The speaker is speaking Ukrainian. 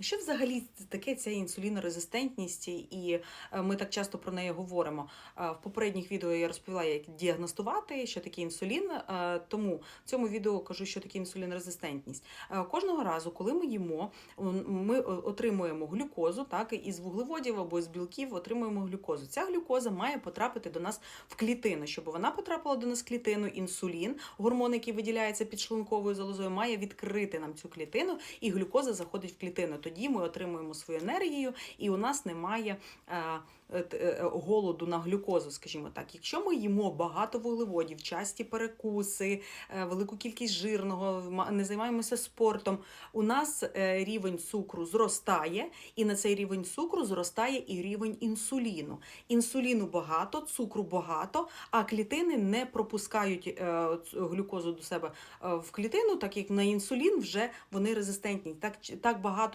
Що взагалі таке ця інсулінорезистентність, і е, ми так часто про неї говоримо. Е, В попередніх відео я розповіла, як діагностувати, що таке інсулін. е, Тому в цьому відео кажу, що таке інсулінорезистентність. Кожного разу, коли ми їмо, ми отримуємо глюкозу, так із вуглеводів або з білків отримуємо глюкозу. Ця глюкоза має потрапити до нас в клітину. Щоб вона потрапила до нас в клітину, інсулін, гормон, який виділяється підшлунковою залозою, має відкрити нам цю клітину, і глюкоза заходить в клітину. Тоді ми отримуємо свою енергію, і у нас немає е, е, е, голоду на глюкозу, скажімо так. Якщо ми їмо багато вуглеводів, часті перекуси, велику кількість жирного, не займаємося спортом, у нас рівень цукру зростає, і на цей рівень цукру зростає і рівень інсуліну. Інсуліну багато, цукру багато, а клітини не пропускають глюкозу до себе в клітину, так як на інсулін вже вони резистентні. Так, так багато